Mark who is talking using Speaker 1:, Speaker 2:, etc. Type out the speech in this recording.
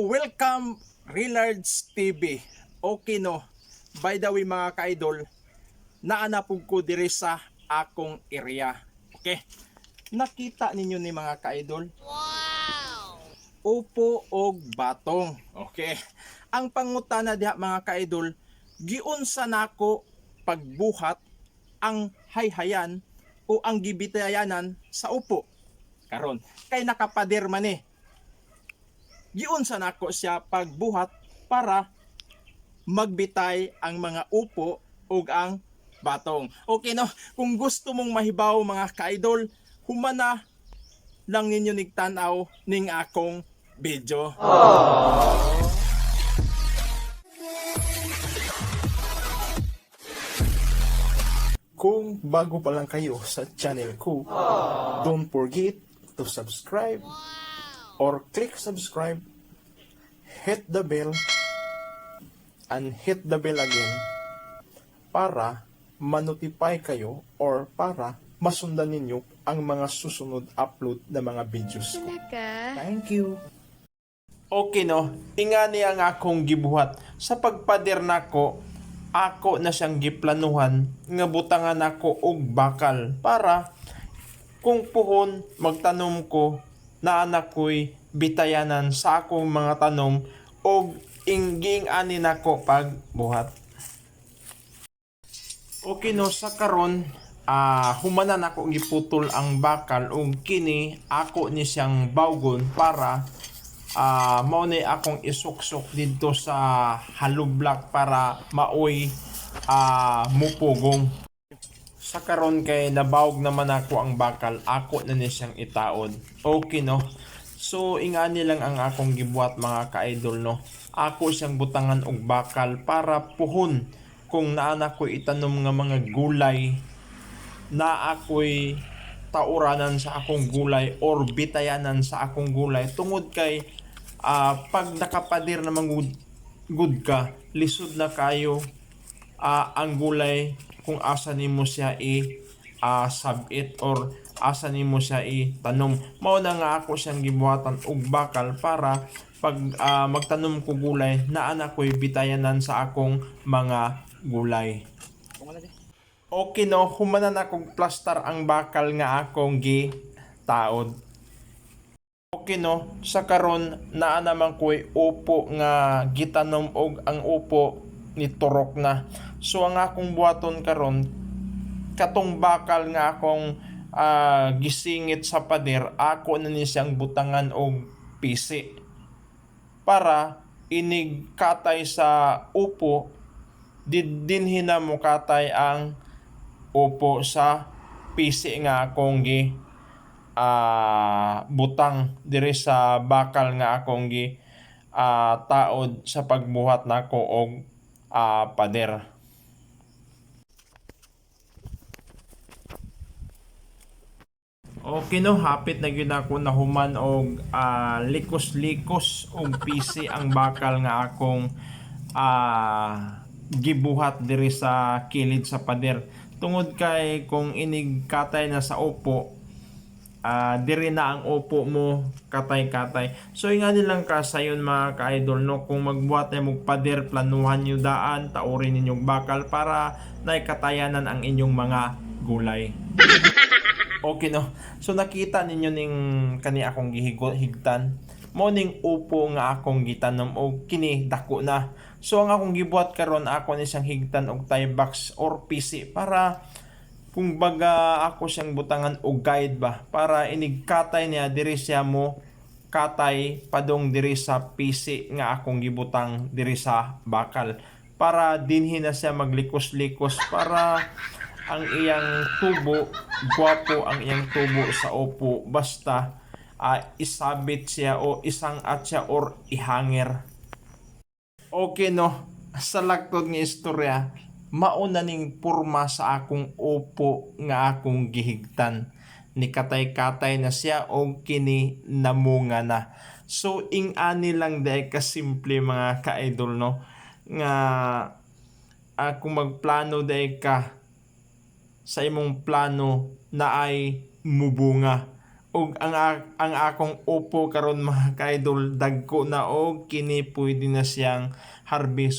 Speaker 1: So, welcome Relards TV. Okay no. By the way mga ka-idol, naanapog ko dire sa akong area. Okay. Nakita ninyo ni mga ka-idol? Wow! Upo og batong. Okay. Ang pangutana diha mga ka-idol, giunsa nako pagbuhat ang hayhayan o ang gibitayanan sa upo. Karon, kay nakapader man eh giunsa nako siya pagbuhat para magbitay ang mga upo ug ang batong. Okay no, kung gusto mong mahibaw mga ka-idol, humana lang ninyo nigtanaw ning akong video. Kung bago pa lang kayo sa channel ko, don't forget to subscribe or click subscribe, hit the bell, and hit the bell again para manotify kayo or para masundan ninyo ang mga susunod upload na mga videos ko. Thank you. Okay no, ingani ang akong gibuhat. Sa pagpader nako, ako na siyang giplanuhan nga butangan ako og bakal para kung puhon magtanom ko na anak ko'y bitayanan sa akong mga tanom og ingging ani nako pagbuhat. Okay no, sa karon ah humanan ako giputol ang bakal ug kini ako ni siyang bawgon para ah mao akong isuksok dito sa block para maoy ah mupugong. Sa karon kay nabawog naman ako ang bakal, ako na ni siyang itaod. Okay no. So ingani lang ang akong gibuhat mga ka-idol no. Ako siyang butangan og bakal para puhon kung naana ko itanom nga mga gulay na ako'y tauranan sa akong gulay or bitayanan sa akong gulay tungod kay ah, pag nakapadir naman good, good ka lisod na kayo ah, ang gulay kung asa nimo siya i ah, sabit or asa nimo siya i tanom mao na nga ako siyang gibuhatan og bakal para pag ah, magtanom ko gulay na ko'y bitayanan sa akong mga gulay Okay no, humanan akong plaster ang bakal nga akong gi taod. Okay no, sa karon naa naman ko'y upo nga gitanom og ang upo ni turok na. So ang akong buhaton karon katong bakal nga akong ah, gisingit sa pader, ako na ni siyang butangan og pisi para inig katay sa upo din dinhin mo katay ang upo sa pisi nga akong gi ah, butang diri sa bakal nga akong gi ah, taod sa pagbuhat nako og ah, pader. Okay no, hapit na gyud ako nahuman og ah, likos-likos og pisi ang bakal nga akong ah, gibuhat diri sa kilid sa pader. Tungod kay kung inig katay na sa upo, ah diri na ang upo mo katay-katay. So nga nilang kasayon mga ka-idol no kung magbuhat ay magpader planuhan niyo daan taurin ninyong bakal para naikatayanan ang inyong mga gulay. Okay no. So nakita ninyo ning kani akong gihigot higtan. Mo ning upo nga akong gitanom og kini dako na. So ang akong gibuhat karon ako ni siyang higtan og tie box or PC para kung baga ako siyang butangan og guide ba para inigkatay niya diri siya mo katay padong diri sa PC nga akong gibutang diri sa bakal para dinhi na siya maglikos-likos para ang iyang tubo, guwapo ang iyang tubo sa upo basta ah, isabit siya o isang at siya or ihanger. Okay no, sa lagtod nga istorya, mauna ning purma sa akong upo nga akong gihigtan. Ni katay-katay na siya o kini namunga na. So ing ani lang dahil kasimple mga ka-idol no nga ah, kung magplano dahil ka sa imong plano na ay mubunga. Ug ang ang akong upo karon mga kaidol dagko na og kini pwede na siyang harvest